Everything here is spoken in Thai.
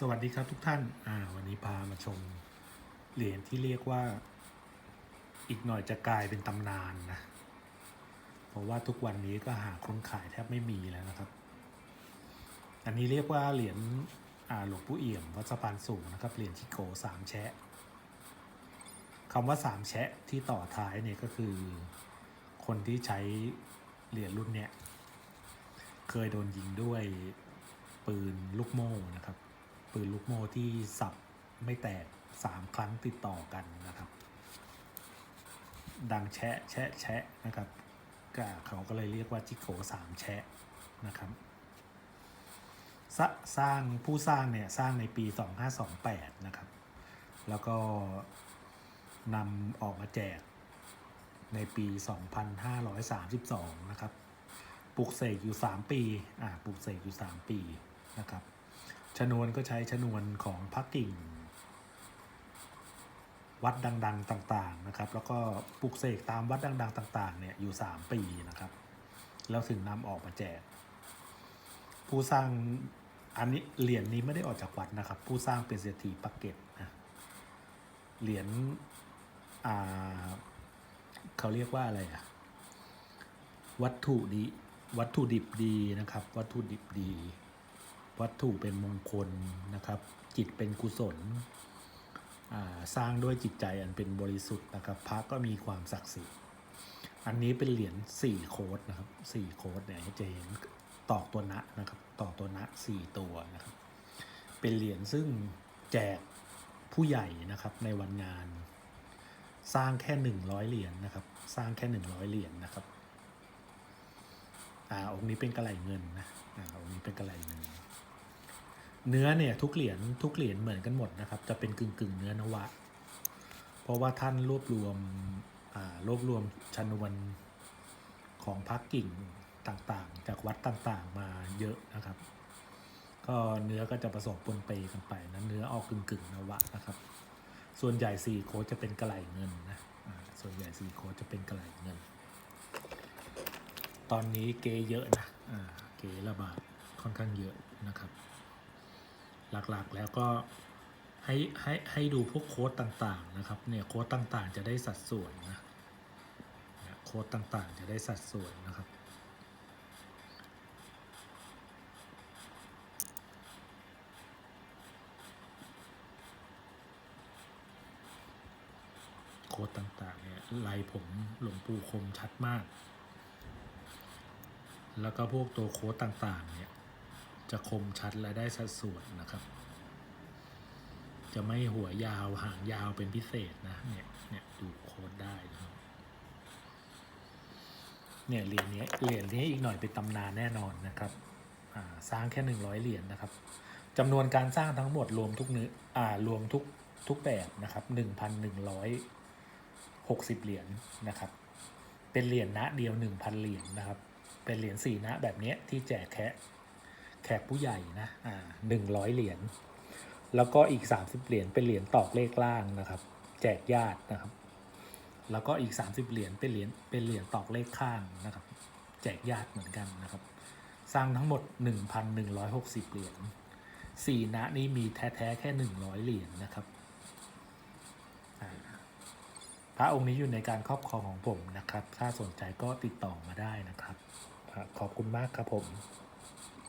สวัสดีครับทุกท่าน อ่า วันนี้พามาชมเหรียญที่เรียกว่า อีกหน่อยจะกลายเป็นตำนานนะ เพราะว่าทุกวันนี้ก็หาคนขายแทบไม่มีแล้วนะครับ อันนี้เรียกว่าเหรียญ อ่า หลวงปู่เอี่ยมวัดสะพานสูงนะครับ เหรียญชิโกสามแชะคำว่าสามแชะที่ต่อท้ายเนี่ยก็คือ คนที่ใช้เหรียญรุ่นเนี้ย เคยโดนยิงด้วยปืนลูกโม่นะครับ ปืนลูกโม่ที่สับไม่แตกสามครั้งติดต่อกันนะครับ ดังแชะแชะแชะนะครับก็เขาก็เลยเรียกว่าจิโกสามแชะนะครับสสร้างผู้สร้างเนี่ยสร้างในปี 2528 นะครับ แล้วก็นำออกมาแจกในปี 2532 นะครับ ปลูกเสกอยู่ 3 ปี อ่า ปลูกเสกอยู่ 3 ปี นะครับ ชนวนก็ใช้ชนวนของพักกิ่ง วัดดัง ๆต่างๆนะครับ แล้วก็ปลูกเสกตามวัดดัง ๆ ต่าง ๆ เนี่ยอยู่ 3 ปีนะครับ แล้วถึงนำออกมาแจก ผู้สร้างอันนี้เหรียญนี้ไม่ได้ออกจากวัดนะครับ ผู้สร้างเป็นเศรษฐีปักเก็ตนะเหรียญเขาเรียกว่าอะไรอะวัตถุดีวัตถุดิบดีนะครับ วัตถุดิบดี วัตถุเป็นมงคลนะครับ จิตเป็นกุศลสร้างด้วยจิตใจอันเป็นบริสุทธิ์นะครับพระก็มีความศักดิ์สิทธิ์ อันนี้เป็นเหรียญสี่โคดนะครับสี่โคดเนี่ยจะเห็นตอกตัวนะนะครับตอกตัวนะสี่ตัวนะครับ เป็นเหรียญซึ่งแจกผู้ใหญ่นะครับในวันงาน สร้างแค่หนึ่งร้อยเหรียญนะครับ สร้างแค่หนึ่งร้อยเหรียญนะครับอ่าองค์นี้เป็นกระไหลเงินนะอ่าองค์นี้เป็นกระไหลเงิน เนื้อเนี่ยทุกเหรียญทุกเหรียญเหมือนกันหมดนะครับ จะเป็นกึ่งกึ่งเนื้อนวะ เพราะว่าท่านรวบรวมอ่ารวบรวมชนวนของพักกิ่งต่างๆ จากวัดต่างๆมาเยอะนะครับ ก็เนื้อก็จะผสมปนเปกันไปนะเนื้อออกกึ่งกึ่งนวะนะครับ ส่วนใหญ่สี่โคจะเป็นกระไหลเงินนะส่วนใหญ่สี่โคจะเป็นกระไหลเงิน ตอนนี้เกเยอะนะเกระบาดค่อนข้างเยอะนะครับ หลักๆแล้วก็ให้ให้ให้ดูพวกโค้ดต่างๆนะครับเนี่ยโค้ดต่างๆ จะได้สัดส่วนนะโค้ดต่างๆ จะได้สัดส่วนนะครับโค้ดต่างๆเนี่ยลายผมหลวงปู่คมชัดมาก แล้วก็พวกตัวโค้ดต่างๆเนี่ย จะคมชัดและได้สัดส่วนนะครับ จะไม่หัวยาวหางยาวเป็นพิเศษนะเนี่ยเนี่ยดูโค้ดได้นะครับเนี่ยเหรียญนี้เหรียญนี้อีกหน่อยเป็นตำนานแน่นอนนะครับสร้างแค่หนึ่งร้อยเหรียญนะครับจำนวนการสร้างทั้งหมดรวมทุกเนื้ออ่ารวมทุกทุกแบบนะครับหนึ่งพันหนึ่งร้อยหกสิบเหรียญนะครับ เป็นเหรียญณเดียวหนึ่งพันเหรียญนะครับ เป็นเหรียญสี่ณแบบนี้ที่แจกแค่ แขกผู้ใหญ่นะอ่าหนึ่งร้อยเหรียญแล้วก็อีกสามสิบเหรียญเป็นเหรียญตอกเลขล่างนะครับ แจกญาตินะครับ แล้วก็อีกสามสิบเหรียญเป็นเหรียญเป็นเหรียญตอกเลขข้างนะครับ แจกญาติเหมือนกันนะครับ สร้างทั้งหมดหนึ่งพันหนึ่งร้อยหกสิบเหรียญสี่ณนี้มีแท้ๆแค่หนึ่งร้อยเหรียญนะครับพระองค์นี้อยู่ในการครอบครองของผมนะครับ ถ้าสนใจก็ติดต่อมาได้นะครับ ขอบคุณมากครับผม